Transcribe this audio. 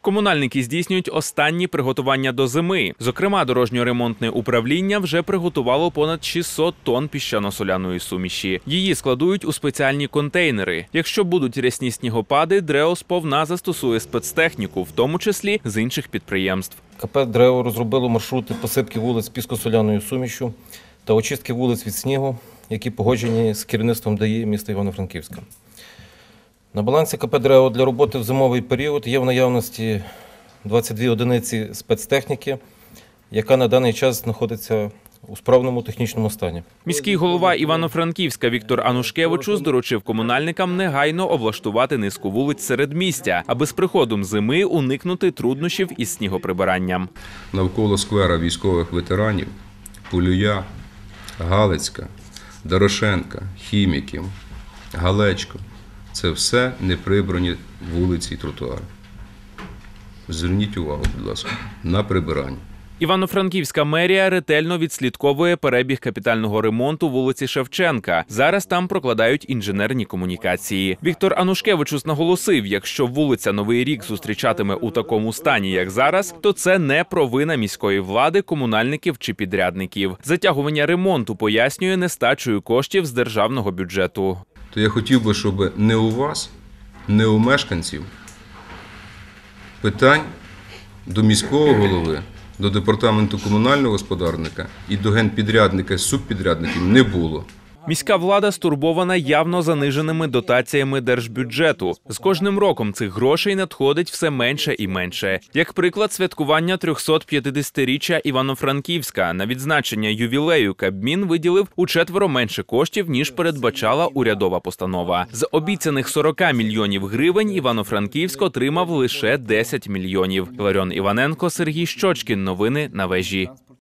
Комунальники здійснюють останні приготування до зими. Зокрема, дорожньо-ремонтне управління вже приготувало понад 600 тонн піщано-соляної суміші. Її складують у спеціальні контейнери. Якщо будуть рясні снігопади, ДРЕО сповна застосує спецтехніку, в тому числі з інших підприємств. КП «Древо» розробило маршрути посипки вулиць піскосоляною сумішю та очистки вулиць від снігу, які погоджені з керівництвом ДАІ міста Івано-Франківська. На балансі КП «Древо» для роботи в зимовий період є в наявності 22 одиниці спецтехніки, яка на даний час знаходиться у справному технічному стані. Міський голова Івано-Франківська Віктор Анушкевичус доручив комунальникам негайно облаштувати низку вулиць серед містя, аби з приходом зими уникнути труднощів із снігоприбиранням. навколо сквера військових ветеранів Пулюя, Галицька, Дорошенка, Хіміків, Галечко це все неприбрані вулиці і тротуари. Зверніть увагу, будь ласка, на прибирання. Івано-Франківська мерія ретельно відслідковує перебіг капітального ремонту вулиці Шевченка. Зараз там прокладають інженерні комунікації. Віктор Анушкевичус наголосив: якщо вулиця Новий рік зустрічатиме у такому стані, як зараз, то це не провина міської влади, комунальників чи підрядників. Затягування ремонту пояснює нестачею коштів з державного бюджету. То я хотів би, щоб не у вас, не у мешканців питань до міського голови, до департаменту комунального господарника і до генпідрядника субпідрядників не було. Міська влада стурбована явно заниженими дотаціями держбюджету. З кожним роком цих грошей надходить все менше і менше. Як приклад, святкування 350-річчя Івано-Франківська на відзначення ювілею Кабмін виділив у четверо менше коштів ніж передбачала урядова постанова. З обіцяних 40 мільйонів гривень Івано-Франківськ отримав лише 10 мільйонів. Ларіон Іваненко, Сергій Щочкін. Новини на вежі.